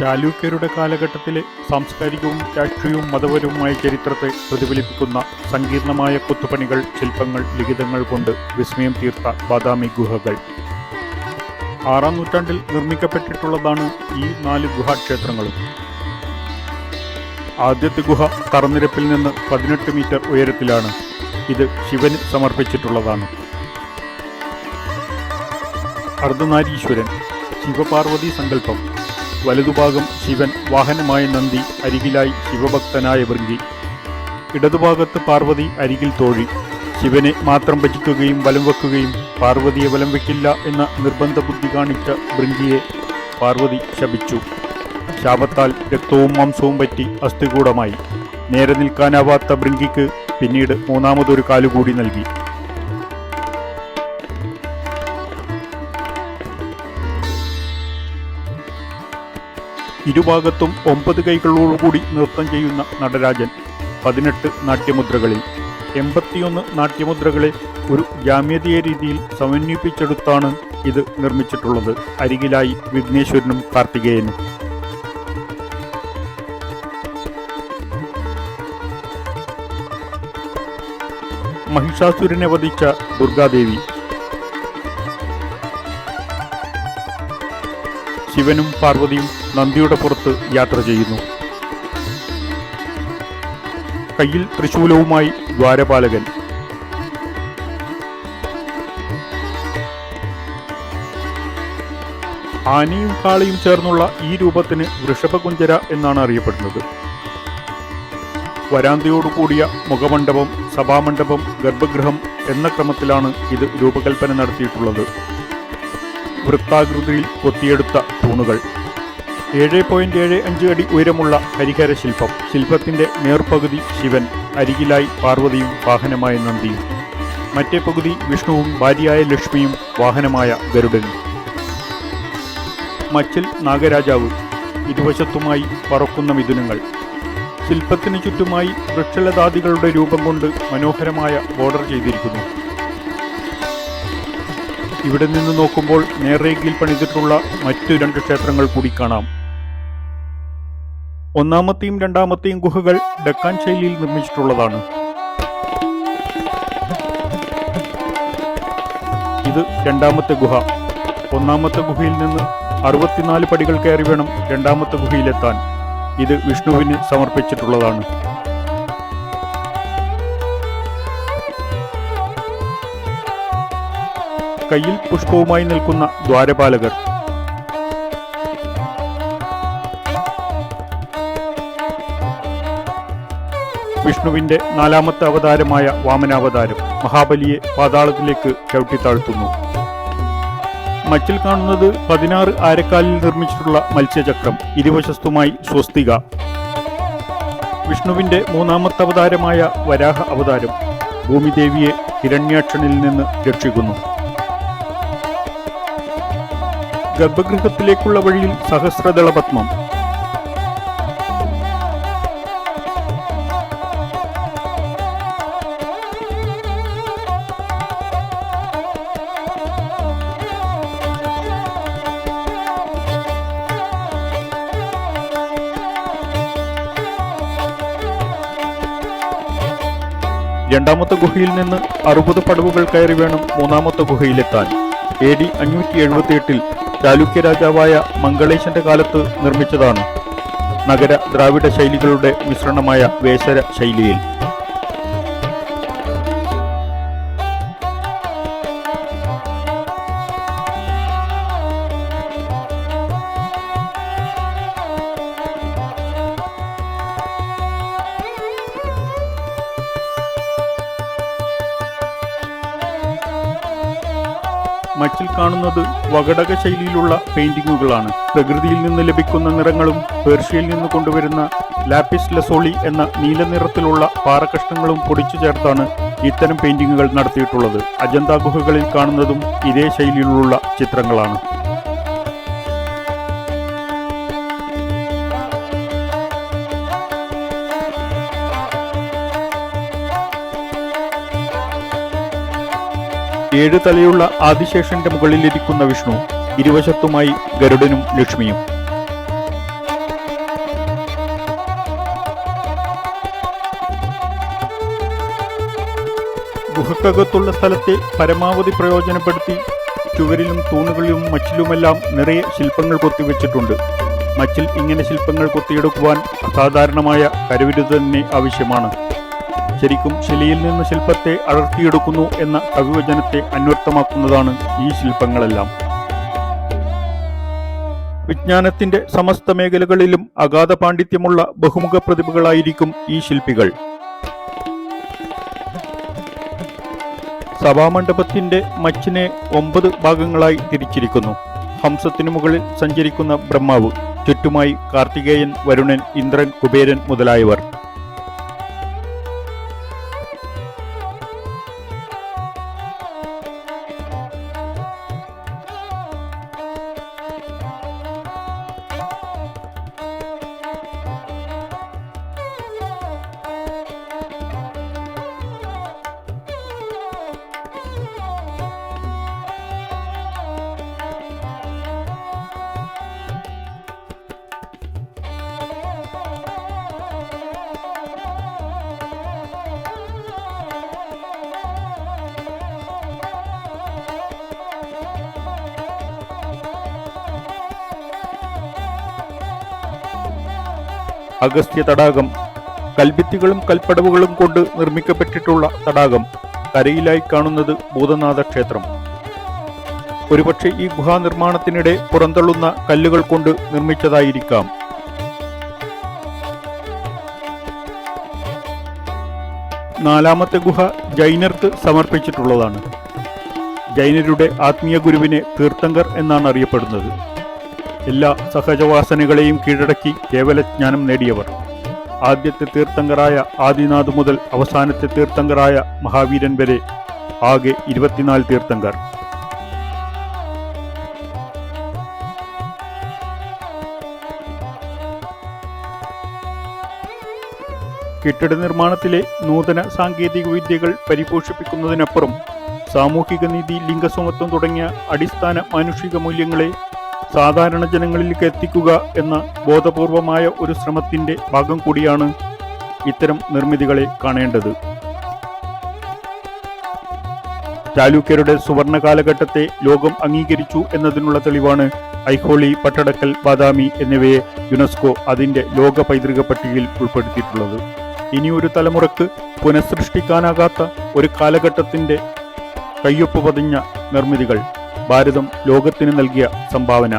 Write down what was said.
ചാലൂക്യരുടെ കാലഘട്ടത്തിലെ സാംസ്കാരികവും രാഷ്ട്രീയവും മതപരവുമായ ചരിത്രത്തെ പ്രതിഫലിപ്പിക്കുന്ന സങ്കീർണമായ കൊത്തുപണികൾ ശില്പങ്ങൾ ലിഖിതങ്ങൾ കൊണ്ട് വിസ്മയം തീർത്ത ബാദാമി ഗുഹകൾ. ആറാം നൂറ്റാണ്ടിൽ നിർമ്മിക്കപ്പെട്ടിട്ടുള്ളതാണ് ഈ നാല് ഗുഹാക്ഷേത്രങ്ങളും. ആദ്യത്തെ ഗുഹ തറനിരപ്പിൽ നിന്ന് പതിനെട്ട് മീറ്റർ ഉയരത്തിലാണ്. ഇത് ശിവന് സമർപ്പിച്ചിട്ടുള്ളതാണ്. അർദ്ധനാരീശ്വരൻ ശിവപാർവതി സങ്കല്പം. വലതുഭാഗം ശിവൻ വാഹനമായ നന്ദി അരികിലായി ശിവഭക്തനായ വൃങ്കി ഇടതുഭാഗത്ത് പാർവതി അരികിൽ തോഴി. ശിവനെ മാത്രം ഭജിക്കുകയും വലം വെക്കുകയും പാർവതിയെ വലം വെക്കില്ല എന്ന നിർബന്ധ ബുദ്ധി കാണിച്ച വൃങ്കിയെ പാർവതി ശപിച്ചു. ശാപത്താൽ രക്തവും മാംസവും പറ്റി അസ്ഥികൂടമായി. നേരെ നിൽക്കാനാവാത്ത ബൃങ്കിക്ക് പിന്നീട് മൂന്നാമതൊരു കാലുകൂടി നൽകി. ഇരുഭാഗത്തും ഒമ്പത് കൈകളോടുകൂടി നൃത്തം ചെയ്യുന്ന നടരാജൻ പതിനെട്ട് നാട്യമുദ്രകളിൽ. എൺപത്തിയൊന്ന് നാട്യമുദ്രകളെ ഒരു ജാമ്യതീയ രീതിയിൽ സമന്വയിപ്പിച്ചെടുത്താണ് ഇത് നിർമ്മിച്ചിട്ടുള്ളത്. അരികിലായി വിഘ്നേശ്വരനും കാർത്തികേയനും. മഹിഷാസുരനെ വധിച്ച ദുർഗാദേവി. ശിവനും പാർവതിയും നന്ദിയുടെ പുറത്ത് യാത്ര ചെയ്യുന്നു. കയ്യിൽ ത്രിശൂലവുമായി ദ്വാരപാലകൻ. ആനയും കാളയും ചേർന്നുള്ള ഈ രൂപത്തിന് വൃഷഭകുഞ്ചര എന്നാണ് അറിയപ്പെടുന്നത്. വരാന്തയോടുകൂടിയ മുഖമണ്ഡപം സഭാമണ്ഡപം ഗർഭഗൃഹം എന്ന ക്രമത്തിലാണ് ഇത് രൂപകൽപ്പന നടത്തിയിട്ടുള്ളത്. വൃത്താകൃതിയിൽ കൊത്തിയെടുത്ത തൂണുകൾ. ഏഴ് പോയിന്റ് ഏഴ് അഞ്ച് അടി ഉയരമുള്ള ഹരിഹര ശില്പം. ശില്പത്തിന്റെ നേർപകുതി ശിവൻ അരികിലായി പാർവതിയും വാഹനമായ നന്ദിയും. മറ്റേ പകുതി വിഷ്ണുവും ഭാര്യയായ ലക്ഷ്മിയും വാഹനമായ ഗരുഡനും മച്ചിൽ നാഗരാജാവ് ഇരുവശത്തുമായി പറക്കുന്ന മിഥുനങ്ങൾ. ശില്പത്തിന് ചുറ്റുമായി വൃക്ഷലതാദികളുടെ രൂപം കൊണ്ട് മനോഹരമായ ബോർഡർ ചെയ്തിരിക്കുന്നു. ഇവിടെ നിന്ന് നോക്കുമ്പോൾ നേർരേഖയിൽ പണിതിട്ടുള്ള മറ്റു രണ്ട് ക്ഷേത്രങ്ങൾ കൂടി കാണാം. ഒന്നാമത്തെയും രണ്ടാമത്തെയും ഗുഹകൾ ഡക്കാൻ ശൈലിയിൽ നിർമ്മിച്ചിട്ടുള്ളതാണ്. ഇത് രണ്ടാമത്തെ ഗുഹ. ഒന്നാമത്തെ ഗുഹയിൽ നിന്ന് അറുപത്തിനാല് പടികൾ കയറി വേണം രണ്ടാമത്തെ ഗുഹയിലെത്താൻ. ഇത് വിഷ്ണുവിന് സമർപ്പിച്ചിട്ടുള്ളതാണ്. കയ്യിൽ പുഷ്പവുമായി നിൽക്കുന്ന ദ്വാരപാലകർ. വിഷ്ണുവിന്റെ നാലാമത്തെ അവതാരമായ വാമനാവതാരം മഹാബലിയെ പാതാളത്തിലേക്ക് ചവിട്ടിത്താഴ്ത്തുന്നു. മച്ചിൽ കാണുന്നത് പതിനാറ് ആരക്കാലിൽ നിർമ്മിച്ചിട്ടുള്ള മത്സ്യചക്രം ഇരുവശസ്തുമായി സ്വസ്തിക. വിഷ്ണുവിന്റെ മൂന്നാമത്തെ അവതാരമായ വരാഹ അവതാരം ഭൂമിദേവിയെ ഹിരണ്യാക്ഷനിൽ നിന്ന് രക്ഷിക്കുന്നു. ഗർഭഗൃഹത്തിലേക്കുള്ള വഴിയിൽ സഹസ്രദള പത്മം രണ്ടാമത്തെ ഗുഹയിൽ നിന്ന് അറുപത് പടവുകൾ കയറി വേണം മൂന്നാമത്തെ ഗുഹയിലെത്താൻ. എ ഡി അഞ്ഞൂറ്റി എഴുപത്തിയെട്ടിൽ ചാലുക്യ രാജാവായ മംഗളേശന്റെ കാലത്ത് നിർമ്മിച്ചതാണ് നഗര ദ്രാവിഡ ശൈലികളുടെ മിശ്രണമായ വേശര ശൈലിയിൽ. മച്ചിൽ കാണുന്നത് വകടക ശൈലിയിലുള്ള പെയിന്റിങ്ങുകളാണ്. പ്രകൃതിയിൽ നിന്ന് ലഭിക്കുന്ന നിറങ്ങളും പേർഷ്യയിൽ നിന്ന് കൊണ്ടുവരുന്ന ലാപ്പിസ് ലസോളി എന്ന നീല നിറത്തിലുള്ള പാറകഷ്ണങ്ങളും പൊടിച്ചു ചേർത്താണ് ഇത്തരം പെയിന്റിങ്ങുകൾ നടത്തിയിട്ടുള്ളത്. അജന്ത ഗുഹകളിൽ കാണുന്നതും ഇതേ ശൈലിയിലുള്ള ചിത്രങ്ങളാണ്. ഏഴ് തലയുള്ള ആദിശേഷന്റെ മുകളിലിരിക്കുന്ന വിഷ്ണു ഇരുവശത്തുമായി ഗരുഡനും ലക്ഷ്മിയും. ഗുഹക്കകത്തുള്ള സ്ഥലത്തെ പരമാവധി പ്രയോജനപ്പെടുത്തി ചുവരിലും തൂണുകളിലും മച്ചിലുമെല്ലാം നിറയെ ശില്പങ്ങൾ കൊത്തിവെച്ചിട്ടുണ്ട്. മച്ചിൽ ഇങ്ങനെ ശില്പങ്ങൾ കൊത്തിയെടുക്കുവാൻ അസാധാരണമായ കരുവിരുത് തന്നെ ആവശ്യമാണ്. ശരിക്കും ശിലയിൽ നിന്ന് ശില്പത്തെ അടർത്തിയെടുക്കുന്നു എന്ന കവിവചനത്തെ അന്വർത്ഥമാക്കുന്നതാണ് ഈ ശില്പങ്ങളെല്ലാം. വിജ്ഞാനത്തിന്റെ സമസ്ത മേഖലകളിലും അഗാധ പാണ്ഡിത്യമുള്ള ബഹുമുഖ പ്രതിഭകളായിരിക്കും ഈ ശില്പികൾ. സഭാമണ്ഡപത്തിന്റെ മച്ചിനെ ഒമ്പത് ഭാഗങ്ങളായി തിരിച്ചിരിക്കുന്നു. ഹംസത്തിനു മുകളിൽ സഞ്ചരിക്കുന്ന ബ്രഹ്മാവ് ചുറ്റുമായി കാർത്തികേയൻ വരുണൻ ഇന്ദ്രൻ കുബേരൻ മുതലായവർ. അഗസ്ത്യ തടാകം. കൽഭിത്തികളും കൽപ്പടവുകളും കൊണ്ട് നിർമ്മിക്കപ്പെട്ടിട്ടുള്ള തടാകം കരയിലായി കാണുന്നത് ഭൂതനാഥ ക്ഷേത്രം ഒരുപക്ഷെ ഈ ഗുഹാ നിർമ്മാണത്തിനിടെ പുറന്തള്ളുന്ന കല്ലുകൾ കൊണ്ട് നിർമ്മിച്ചതായിരിക്കാം. നാലാമത്തെ ഗുഹ ജൈനർക്ക് സമർപ്പിച്ചിട്ടുള്ളതാണ്. ജൈനരുടെ ആത്മീയ ഗുരുവിനെ തീർത്ഥങ്കർ എന്നാണ് അറിയപ്പെടുന്നത്. എല്ലാ സഹജവാസനകളെയും കീഴടക്കി കേവലജ്ഞാനം നേടിയവർ. ആദ്യത്തെ തീർത്ഥങ്കറായ ആദിനാഥ് മുതൽ അവസാനത്തെ തീർത്ഥങ്കറായ മഹാവീരൻ വരെ ആകെ ഇരുപത്തിനാല് തീർത്ഥങ്കർ. കെട്ടിട നിർമ്മാണത്തിലെ നൂതന സാങ്കേതിക വിദ്യകൾ പരിപോഷിപ്പിക്കുന്നതിനപ്പുറം സാമൂഹിക നീതി ലിംഗസമത്വം തുടങ്ങിയ അടിസ്ഥാന മാനുഷിക മൂല്യങ്ങളെ സാധാരണ ജനങ്ങളിലേക്ക് എത്തിക്കുക എന്ന ബോധപൂർവമായ ഒരു ശ്രമത്തിന്റെ ഭാഗം കൂടിയാണ് ഇത്തരം നിർമ്മിതികളെ കാണേണ്ടത്. ചാലൂക്യരുടെ സുവർണ കാലഘട്ടത്തെ ലോകം അംഗീകരിച്ചു എന്നതിനുള്ള തെളിവാണ് ഐഹോളി പട്ടടക്കൽ ബാദാമി എന്നിവയെ യുനെസ്കോ അതിന്റെ ലോക പൈതൃക പട്ടികയിൽ ഉൾപ്പെടുത്തിയിട്ടുള്ളത്. ഇനിയൊരു തലമുറയ്ക്ക് പുനഃസൃഷ്ടിക്കാനാകാത്ത ഒരു കാലഘട്ടത്തിന്റെ കയ്യൊപ്പ് പതിഞ്ഞ നിർമ്മിതികൾ. ഭാരതം ലോകത്തിന് നൽകിയ സംഭാവന.